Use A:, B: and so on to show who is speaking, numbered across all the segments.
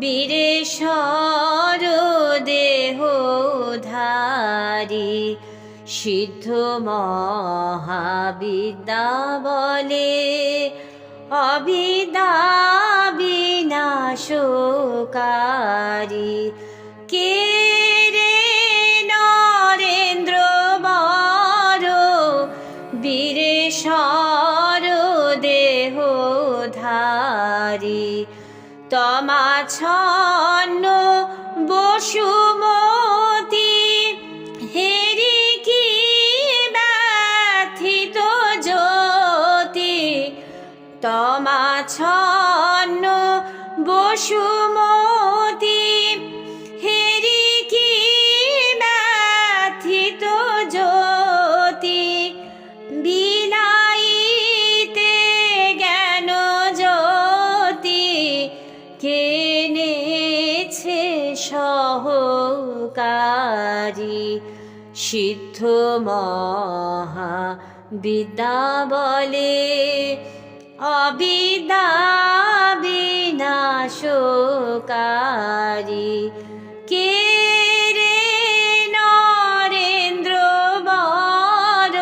A: বীরেশ্বর দেহধারী সিদ্ধ মহাবিদ্যা বলে অবিদ্যা বিনাশকারী কে রে নরেন্দ্র বড় বীরেশ্বর তমাছন্ন বসুমতি হেরি কি ব্যথিত জ্যোতি? তমাছন্ন বসুমতি সিদ্ধ মহা বিদ্যা বলে অবিদ্যা বিনাশকারী। কে রে নরেন্দ্র বড়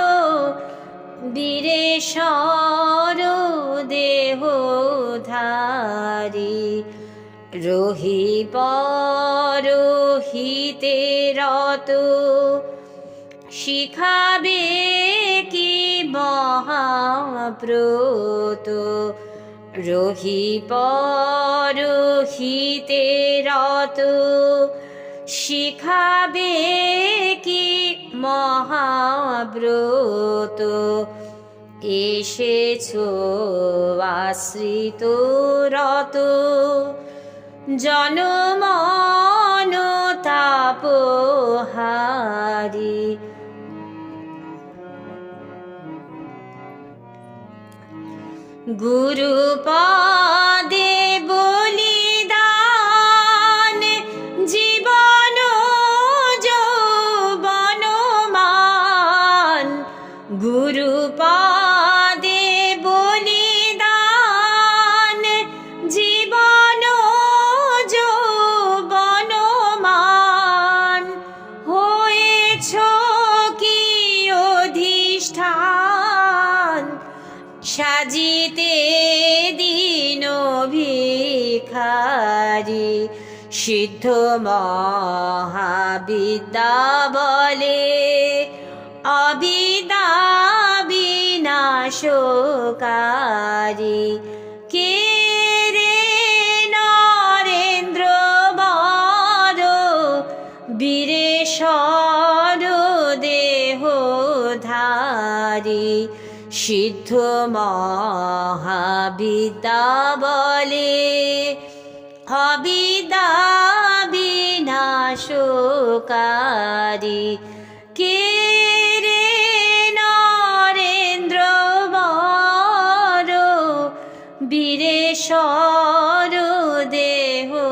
A: বীরেশ্বর দেহধারী। রহি পরহিতে রত। শিখাবে কি মহাব্রত? রহি পরহিতে রত। শিখাবে কি মহাব্রত? এসেছ আশ্রিত রত। জনমন তাপহারি গুরু পদে সাজিতে দিন ভিখারি। সিদ্ধ মহাবিদ্যা বলে অবিদ্যা বিনাশকারী। কে রে নরেন্দ্র বড় বীরেশ্বর দেহধারী। সিদ্ধ মহাবিদ্যা বলে অবিদ্যা বিনাশকারী। কে রে নরেন্দ্র বড় বীরেশ্বর দেহধারী।